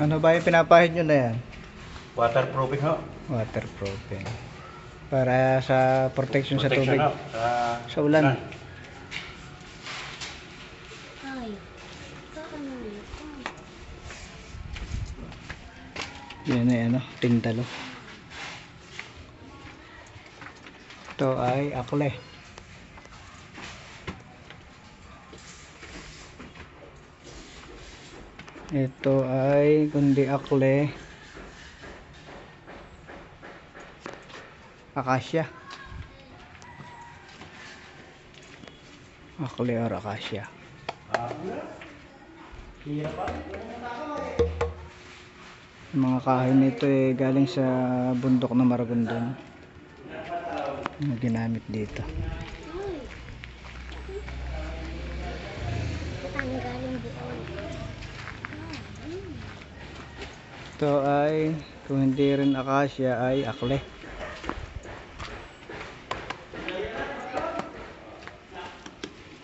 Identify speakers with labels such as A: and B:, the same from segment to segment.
A: Ano ba yung pinapahid nyo na yan?
B: Waterproofing ho.
A: Waterproofing. Para sa protection, sa tubig.
B: ho. Sa,
A: Sa ulan.
C: Ay, paano ito?
A: Yan ay ano, tintalo. Ito ay akle. Ito ay kundi akle. Akasya. Akle or akasya. Mga kahoy nito eh galing sa bundok ng Maragondon. Yung ginamit dito.
C: Ay. Tanggalin buon.
A: Ito ay kung hindi rin akasya ay akle.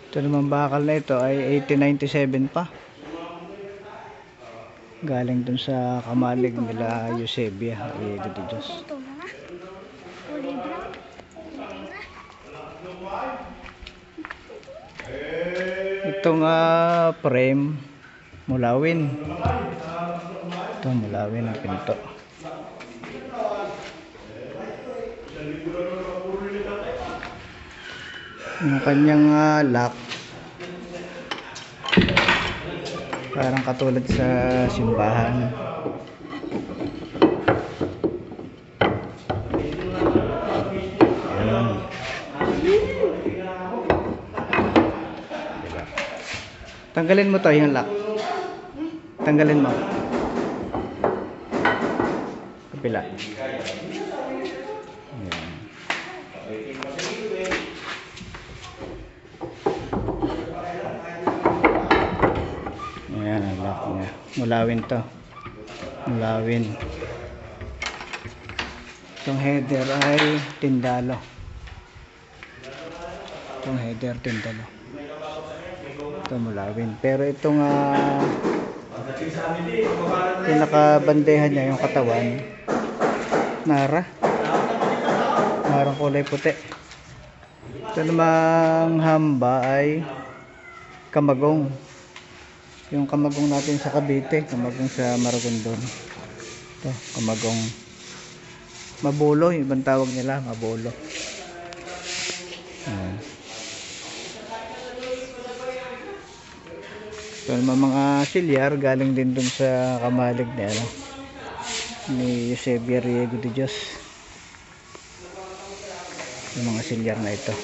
A: Ito naman bakal na ito ay 1897 pa. Galing dun sa kamalig nila Eusebia. Ay, Diyos.
C: Ito brown.
A: Itong ah, frame mulawin. Ito mulawin ang pinto. Yung kanyang ah, lock parang katulad sa simbahan. Tanggalin mo to yung lock. Tanggalin mo. Kapila. Ayan. Ayan ang. Mulawin to. Mulawin. Itong header ay tindalo. Itong header tindalo. Ito mulawin. Pero itong uh, pinakabandehan niya yung katawan nara. Narang kulay puti. Ito namang hamba ay kamagong. Yung kamagong natin sa Cavite, kamagong sa Maragondon. Ito, kamagong mabulo, ibang tawag nila, mabulo. Ayan. Ito naman mga silyar galing din dun sa kamalig ni ano ni Eusebio Riego de Dios. Yung mga silyar na ito.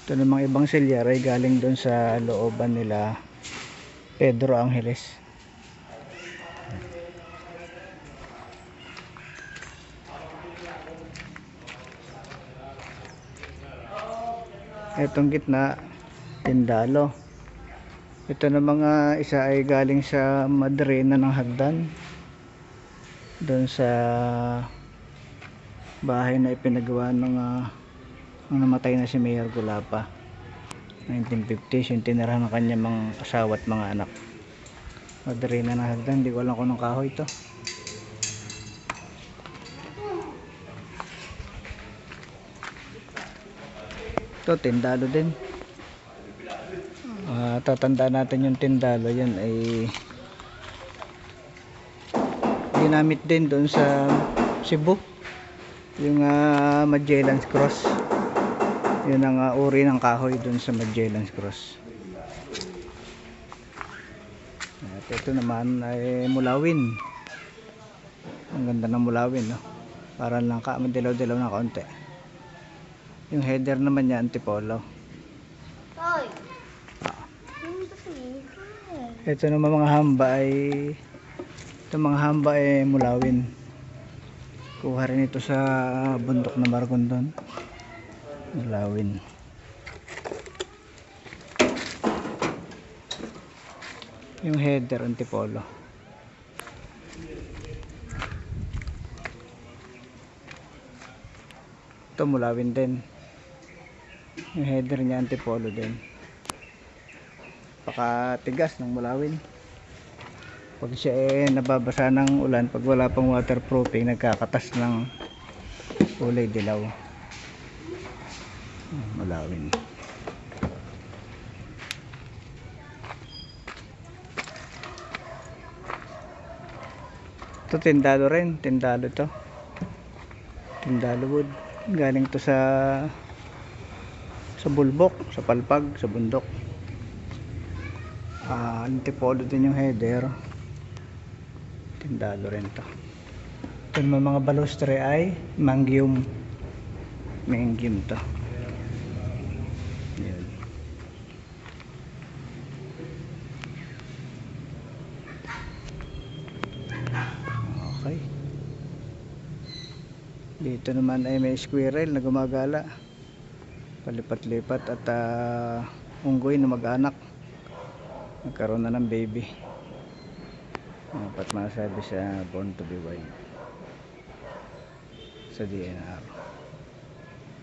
A: Ito namang ibang silyar ay galing dun sa looban nila Pedro Angeles. Itong gitna tindalo. Ito na mga isa ay galing sa madrena ng hagdan. Doon sa bahay na ipinagawa ng uh, namatay na si Mayor Gulapa. 1950s yung tinirahan ng kanyang mga asawa at mga anak. Madrena ng hagdan hindi ko alam kung anong kahoy ito ito tindalo din Ah, tatandaan natin yung tindalo yan ay ginamit din doon sa Cebu. Yung uh, Magellan's Cross. Yun ang uh, uri ng kahoy doon sa Magellan's Cross. At ito naman ay mulawin. Ang ganda ng mulawin no? para lang ka madilaw-dilaw na kaunti yung header naman niya antipolo
C: Ay. Ano ba sa
A: Ito naman mga hamba ay ito mga hamba ay mulawin. Kuha rin ito sa bundok na Margondon. Mulawin. Yung header antipolo. Ito mulawin din. Yung header niya antipolo din. Pakatigas ng mulawin. pag siya eh nababasa ng ulan pag wala pang waterproofing nagkakatas ng kulay dilaw. Malawin ito tindalo rin. Tindalo to. Tindalo wood. Galing to sa sa bulbok sa palpag sa bundok ah antipolo din yung header. Tindalo rin to. Ito naman mga balustre ay mangyum. Mangyum to. Yun okay. Dito naman ay may squirrel na gumagala. Palipat-lipat at ah, unggoy na mag-anak nagkaroon na ng baby. Dapat masabi sa born to be wild sa DNR